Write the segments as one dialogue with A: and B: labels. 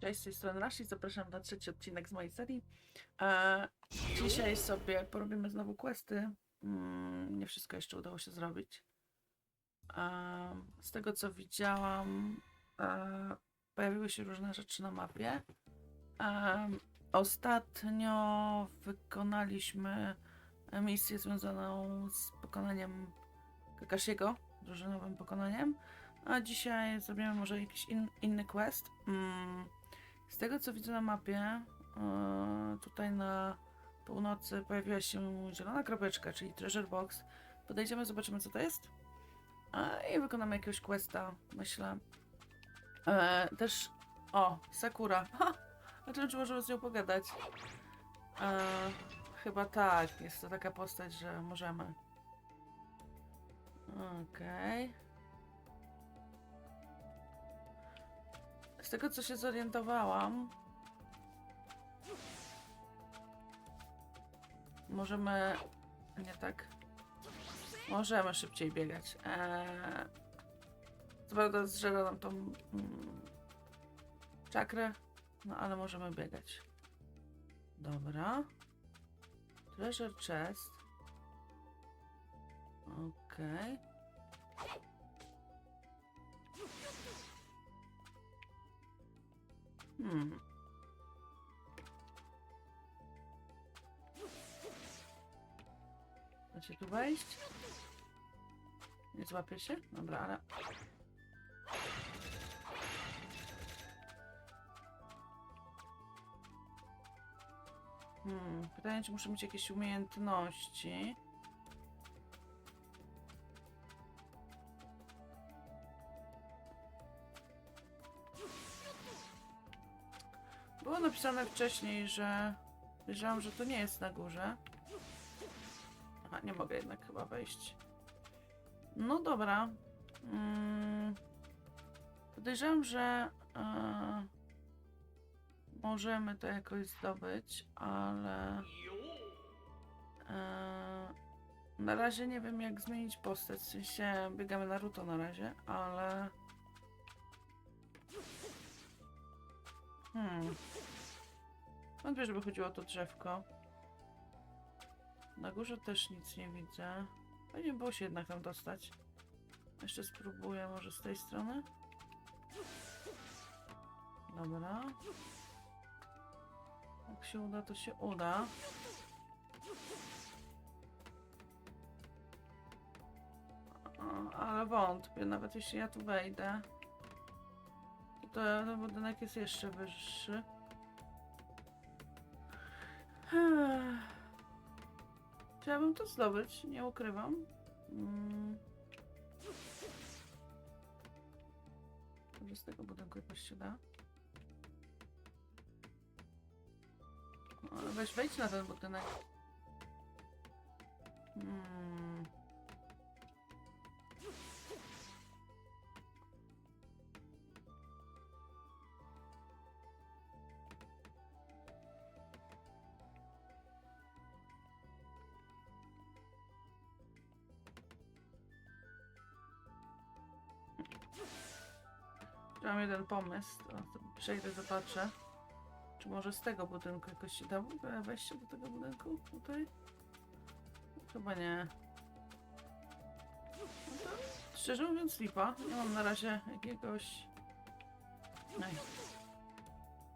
A: Cześć, z tej strony Rashi, zapraszam na trzeci odcinek z mojej serii. E, dzisiaj sobie porobimy znowu questy. Mm, nie wszystko jeszcze udało się zrobić. E, z tego co widziałam, e, pojawiły się różne rzeczy na mapie. E, ostatnio wykonaliśmy misję związaną z pokonaniem Kakashiego, drużynowym pokonaniem. A dzisiaj zrobimy może jakiś in, inny quest. Mm, z tego co widzę na mapie, e, tutaj na północy pojawiła się zielona kropeczka, czyli treasure box. Podejdziemy, zobaczymy co to jest. I wykonamy jakiegoś questa, myślę. E, też. O, Sakura. Ha! A czym czy możemy z nią pogadać? E, chyba tak. Jest to taka postać, że możemy. Okej. Z tego co się zorientowałam, możemy. Nie tak. Możemy szybciej biegać. Eee, co prawda zżera nam tą mm, czakrę, no ale możemy biegać. Dobra. Treasure chest. Okej. Hmm. Da się tu wejść? Nie złapie się? Dobra, ale... Hmm, pytanie, czy muszę mieć jakieś umiejętności? Napisane wcześniej, że wiedziałam, że to nie jest na górze. Aha, nie mogę jednak chyba wejść. No dobra. Mm, podejrzewam, że e, możemy to jakoś zdobyć, ale e, na razie nie wiem jak zmienić postać. W sensie biegamy Naruto na razie, ale Hmm. Wątpię, żeby chodziło o to drzewko. Na górze też nic nie widzę. Fajnie było się jednak tam dostać. Jeszcze spróbuję może z tej strony. Dobra. Jak się uda, to się uda. Ale wątpię, nawet jeśli ja tu wejdę. To ten budynek jest jeszcze wyższy. Chciałabym to zdobyć, nie ukrywam. Mm. Może z tego budynku jakoś się da. Ale weź wejdź na ten budynek. Hmm. Jeden pomysł. To przejdę, zobaczę. Czy może z tego budynku jakoś się da wejście do tego budynku tutaj? Chyba nie. No to, szczerze mówiąc lipa. Nie mam na razie jakiegoś... Ej.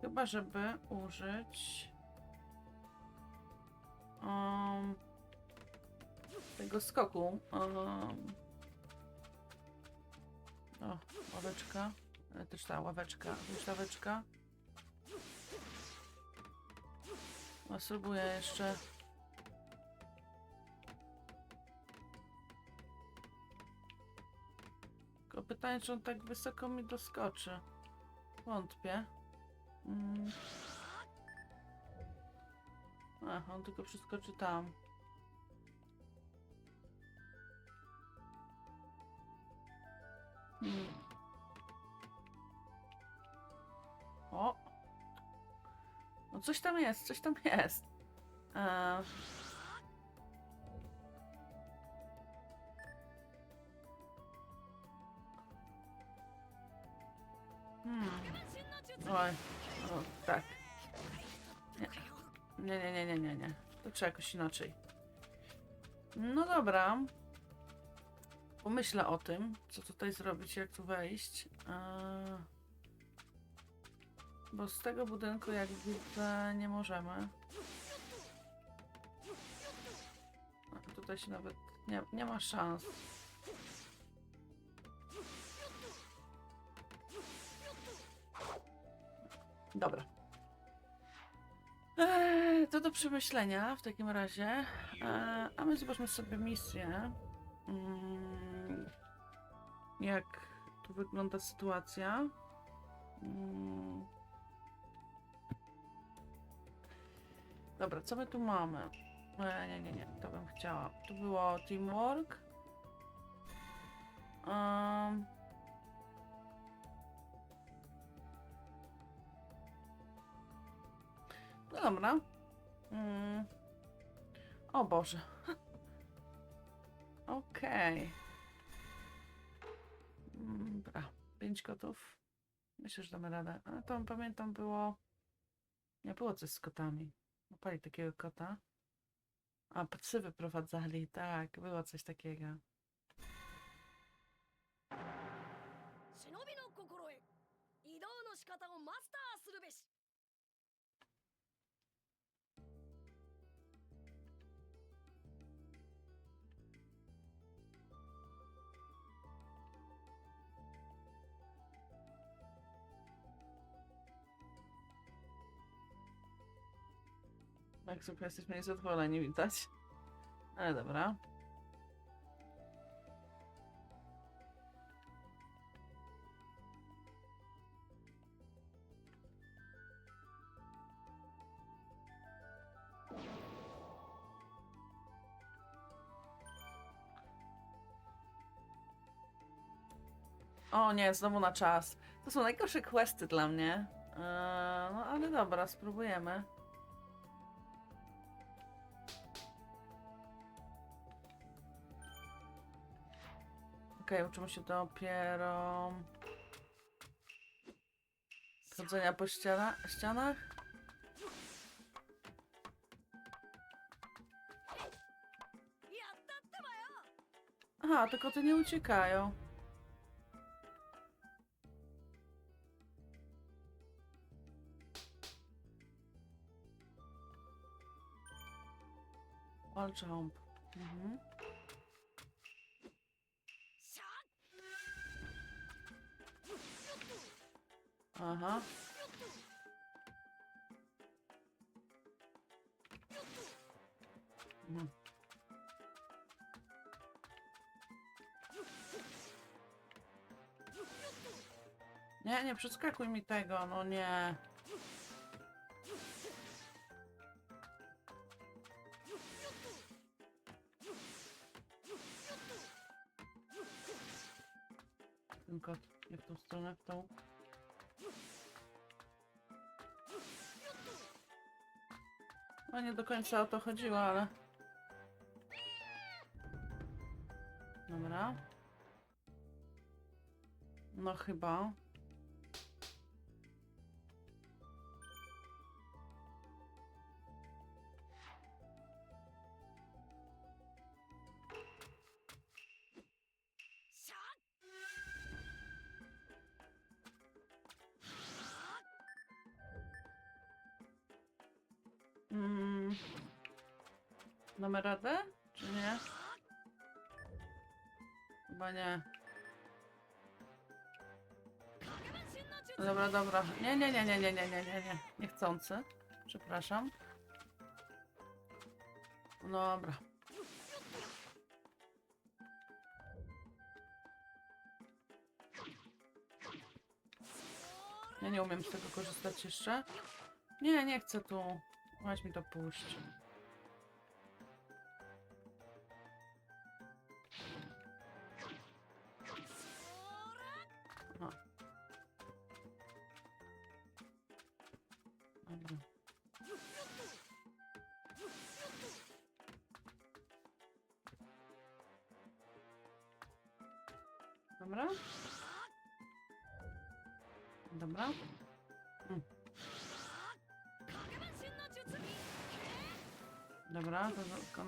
A: Chyba, żeby użyć... Um, tego skoku. Um, o, ławeczka. Ale też ta ławeczka. Już ławeczka. No, spróbuję jeszcze. Tylko pytanie, czy on tak wysoko mi doskoczy. Wątpię. Mm. Ach, on tylko przeskoczy tam. Hmm. O! No coś tam jest, coś tam jest. Eee. Hmm. Oj, o, tak. Nie. Nie, nie, nie, nie, nie, nie. To trzeba jakoś inaczej. No dobra. Pomyślę o tym, co tutaj zrobić, jak tu wejść. Eee, Bo z tego budynku, jak widzę, nie możemy. A, Tutaj się nawet nie, nie ma szans. Dobra. Eee, to do przemyślenia w takim razie. Eee, a my zobaczmy sobie misję. Mm, jak tu wygląda sytuacja. Mm. Dobra, co my tu mamy? E, nie, nie, nie, to bym chciała. Tu było teamwork. Um, no dobra. Mm. O Boże. Okej. Mm, Dobra, pięć kotów. Myślę, że damy radę. Ale to pamiętam było... Nie było coś z kotami. Łapali takiego kota. A, psy wyprowadzali, tak, było coś takiego. Tak, super, jesteśmy niezadowoleni, widać. Ale dobra. O nie, znowu na czas. To są najgorsze questy dla mnie. Eee, no ale dobra, spróbujemy. Okej, uczymy się dopiero... Chodzenia po ściana ścianach? Aha, tylko te nie uciekają. Walczą. Mhm. Aha. Mhm. Nie, nie przeskakuj mi tego, no nie. Nie do końca o to chodziło, ale... Dobra. No chyba. Damy radę? Czy nie? Chyba nie. Dobra, dobra. Nie, nie, nie, nie, nie, nie, nie, nie, nie. Niechcący. Przepraszam. Dobra. Ja nie umiem z tego korzystać jeszcze. Nie, nie chcę tu. Chodź mi to puść.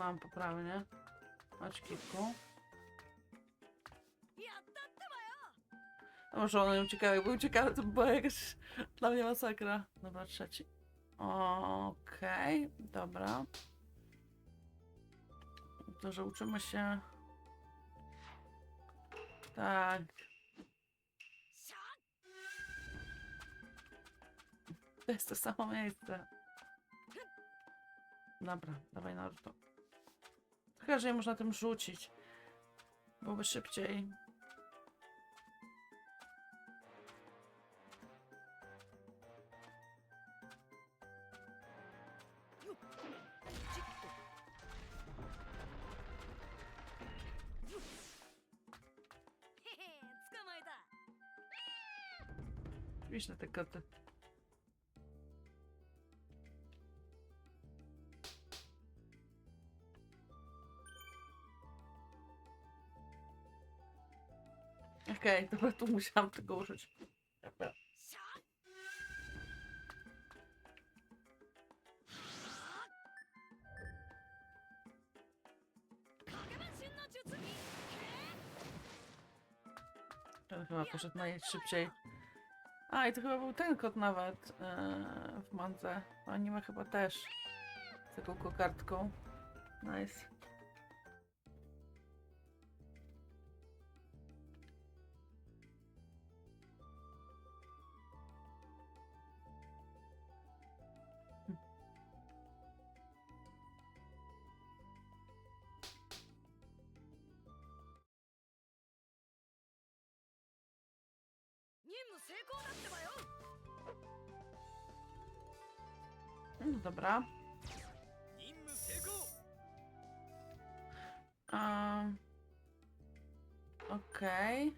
A: mam poprawy, nie? Chodź kilku. No może one uciekały, jakby uciekały, to by była jakaś dla mnie masakra. Dobra, trzeci. Okej, okay, dobra. To, że uczymy się... Tak. To jest to samo miejsce. Dobra, dawaj Naruto. Szkoda, że można tym rzucić. Byłoby szybciej.
B: Wiesz
A: na te koty. Okej, okay, to tu musiałam tego użyć. Ten chyba poszedł najszybciej. A, i to chyba był ten kot nawet yy, w Mandze. Anime no, chyba też. Z taką kokardką. Nice.
B: 務成功だってばよ
A: No dobra.
C: 任務成功
A: Um, Okej.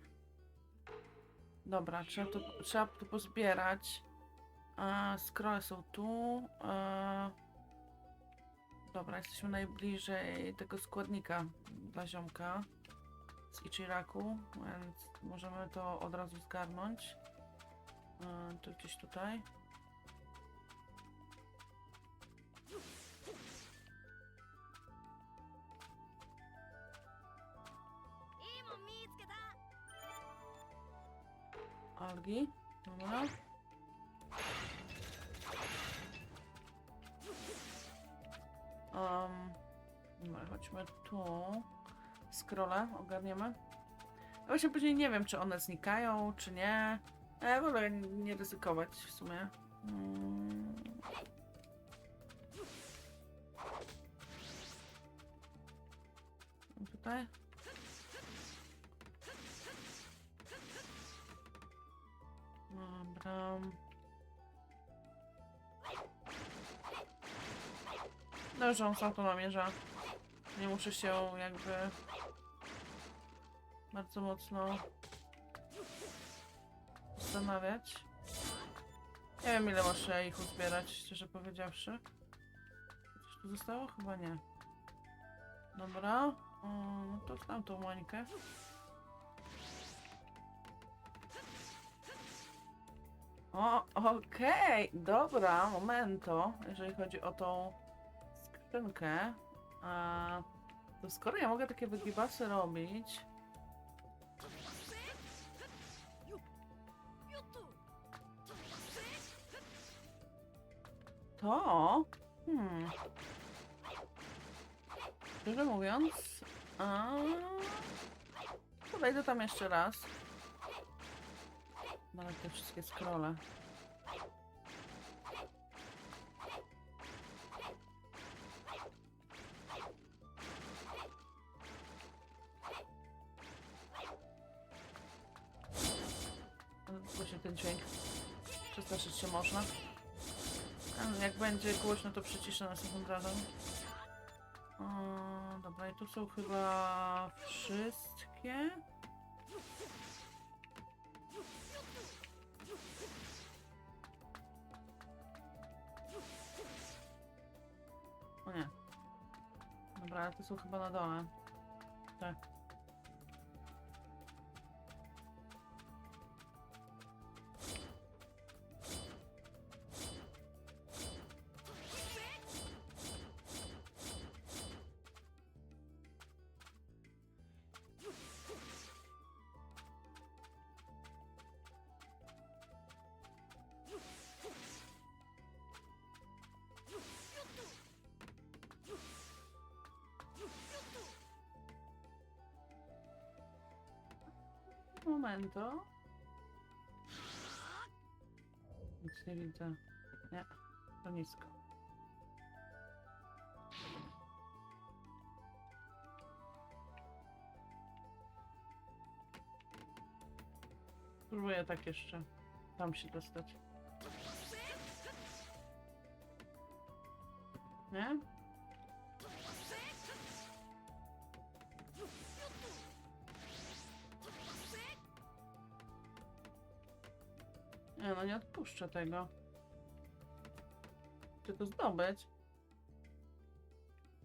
A: Dobra, trzeba tu, trzeba tu pozbierać. A, scrolle są tu. E, dobra, jesteśmy najbliżej tego składnika dla ziomka i z Ichiraku, więc możemy to od razu zgarnąć. Yy, to gdzieś tutaj. Algi, dobra. Um, dobra, chodźmy tu. Scrolle ogarniemy. Ja właśnie później nie wiem, czy one znikają, czy nie. E, wolę nie ryzykować w sumie. Mm. Tutaj. Dobra. Dobrze, on sam to namierza. Nie muszę się jakby bardzo mocno zastanawiać. Nie wiem ile muszę ich uzbierać, szczerze powiedziawszy. Coś tu zostało? Chyba nie. Dobra. No to znam tą mańkę. O, okej, dobra, momento. Jeżeli chodzi o tą skrzynkę, a, to skoro ja mogę takie wygibasy robić, to... Hmm. Szczerze mówiąc... A... Podejdę tam jeszcze raz. Nawet te wszystkie scrolle. Właśnie ten dźwięk. Przestraszyć się można. Jak będzie głośno, to przyciszę następnym razem. O, dobra, i tu są chyba wszystkie. O nie. Dobra, ale to są chyba na dole. Tak. Momento. Nic nie widzę. Nie, to nisko. Spróbuję tak jeszcze. Tam się dostać. Nie? Nie no, nie odpuszczę tego. Chcę to zdobyć.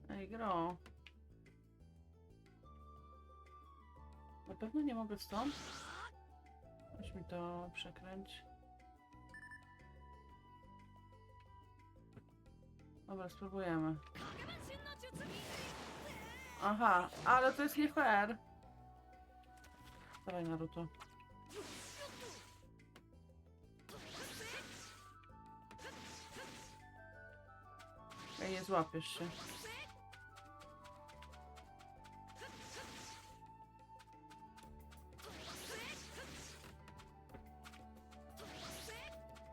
A: Ej, gro. Na pewno nie mogę stąd. Weź mi to przekręć. Dobra, spróbujemy. Aha, ale to jest nie fair. Dawaj Naruto. Nie złapiesz się.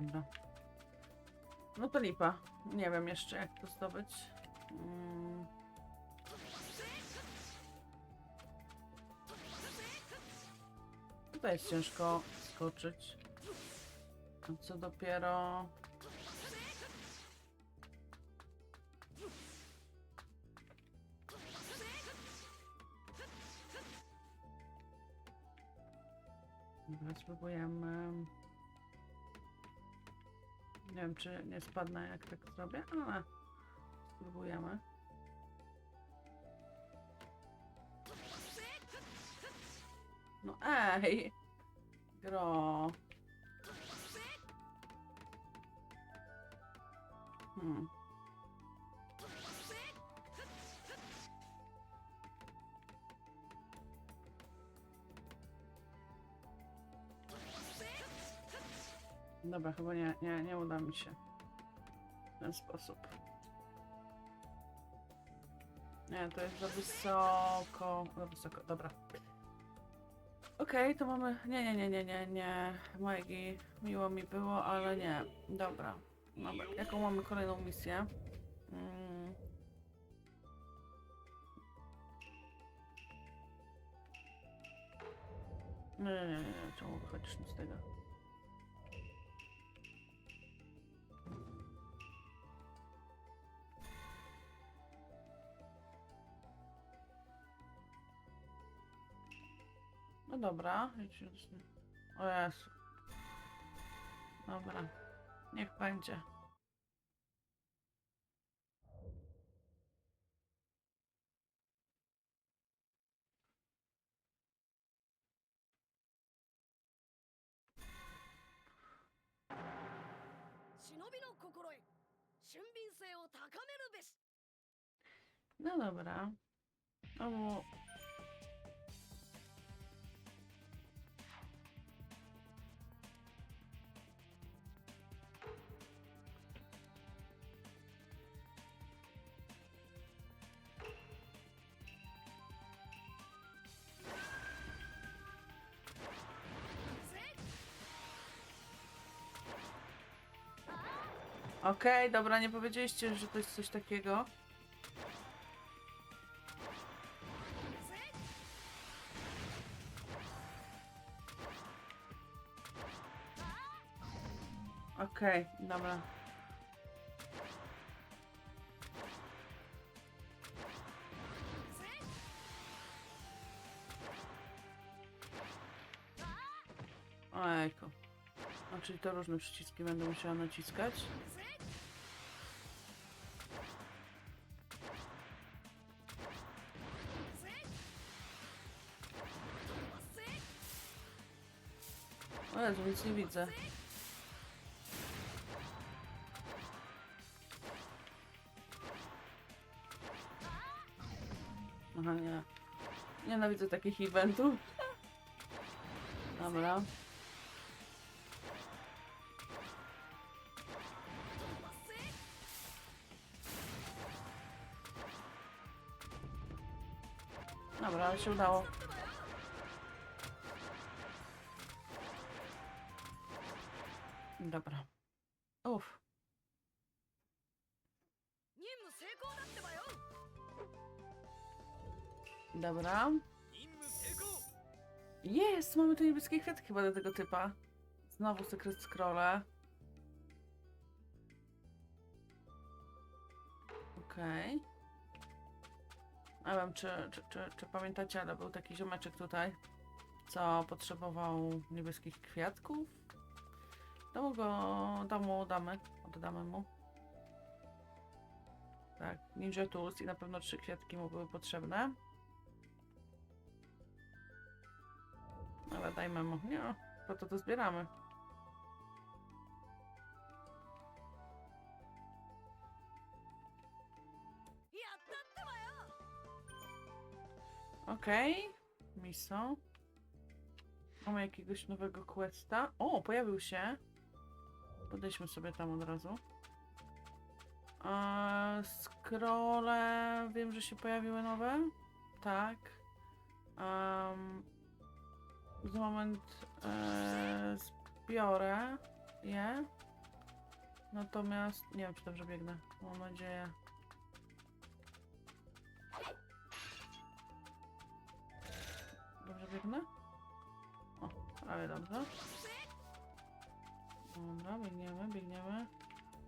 A: Dobra. No to lipa. Nie wiem jeszcze jak to zdobyć. Mm. Tutaj jest ciężko skoczyć. Co dopiero... Spróbujemy. Nie wiem, czy nie spadnę, jak tak zrobię, ale spróbujemy. No ej! Gro. Hmm. Dobra, chyba nie, nie, nie uda mi się w ten sposób. Nie, to jest za wysoko. Za wysoko, dobra. Okej, to mamy. Nie, nie, nie, nie, nie, nie. Majgi, miło mi było, ale nie. Dobra. Dobra. Jaką mamy kolejną misję? Mm. Nie, nie, nie, nie, czemu wychodzisz z tego? No dobra. O Jezu. Dobra. Niech będzie. No dobra. O, Okej, dobra, nie powiedzieliście, że to jest coś takiego. Okej, dobra. Ojejku. A czyli to różne przyciski będę musiała naciskać? O Jezu, nic nie widzę. Aha, nie. Nienawidzę takich eventów. Dobra. Dobra, ale się udało. Dobra. Jest! Mamy tu niebieskie kwiatki chyba do tego typa. Znowu sekret scrolla. Okej. Okay. Nie wiem, czy, czy, czy, czy pamiętacie, ale był taki ziomeczek tutaj, co potrzebował niebieskich kwiatków. Damy go, damu, damy, oddamy mu. Tak, ninja tools i na pewno trzy kwiatki mu były potrzebne. Ale dajmy mu. Nie, po to to zbieramy. Okej. Okay. Miso. Mamy jakiegoś nowego questa. O, pojawił się. Podejdźmy sobie tam od razu. Eee, scrolle... Wiem, że się pojawiły nowe. Tak. Um, za moment e, zbiorę je. Natomiast nie wiem, czy dobrze biegnę. Mam nadzieję. Dobrze biegnę? O, prawie dobrze. Dobra, biegniemy, biegniemy.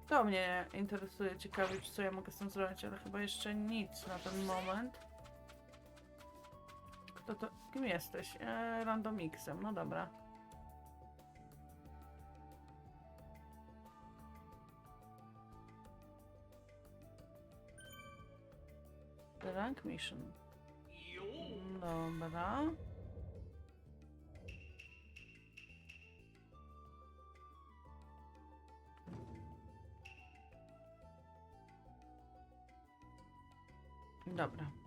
A: To mnie interesuje, ciekawie, czy co ja mogę z tym zrobić, ale chyba jeszcze nic na ten moment. Kto to? Kim jesteś? E, randomixem, no dobra. The rank mission. Dobra. Dobra.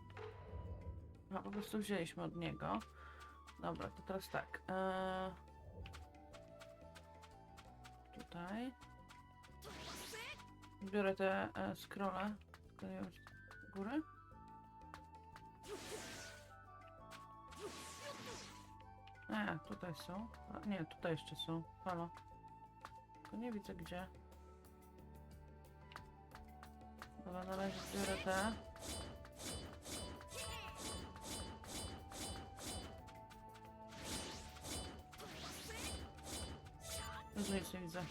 A: A po prostu wzięliśmy od niego. Dobra, to teraz tak. Eee... Tutaj. Biorę te e, scrolle. Tylko góry. Nie, tutaj są. A, nie, tutaj jeszcze są. Halo. Tylko nie widzę gdzie. Dobra, na razie biorę te. Już nic nie widzę.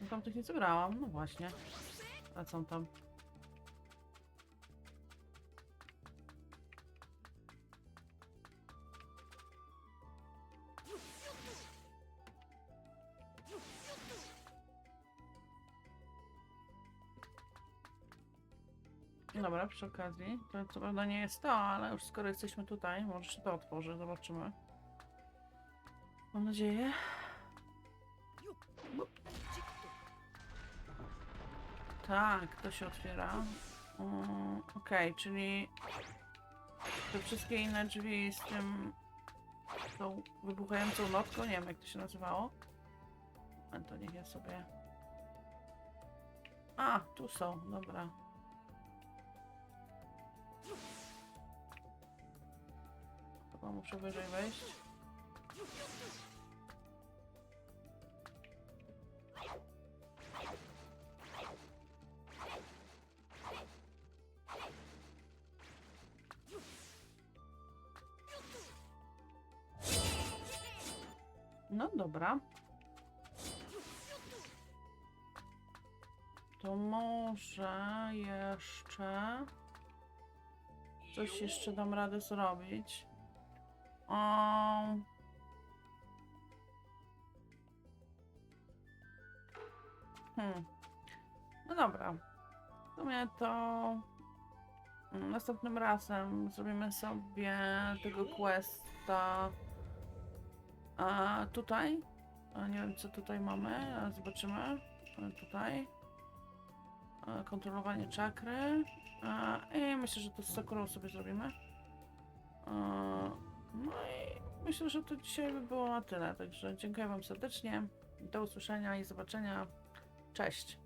A: No tam tych nie zebrałam, no właśnie. A co tam? Dobra, przy okazji, to co prawda nie jest to, ale już skoro jesteśmy tutaj, może się to otworzy, zobaczymy. Mam nadzieję. Tak, to się otwiera. Mm, Okej, czyli te wszystkie inne drzwi z tym tą wybuchającą notką, nie wiem jak to się nazywało. A to niech ja sobie... A, tu są, dobra. Chyba muszę wyżej wejść. Dobra. To może jeszcze coś jeszcze dam radę zrobić. Um... Hmm. No dobra. W sumie to mm, następnym razem zrobimy sobie tego questa a tutaj. A nie wiem co tutaj mamy, ale zobaczymy. A Tutaj. A, Kontrolowanie czakry. A, I myślę, że to z Sakurą sobie zrobimy. A, No i myślę, że to dzisiaj by było na tyle. Także dziękuję Wam serdecznie. Do usłyszenia i zobaczenia. Cześć.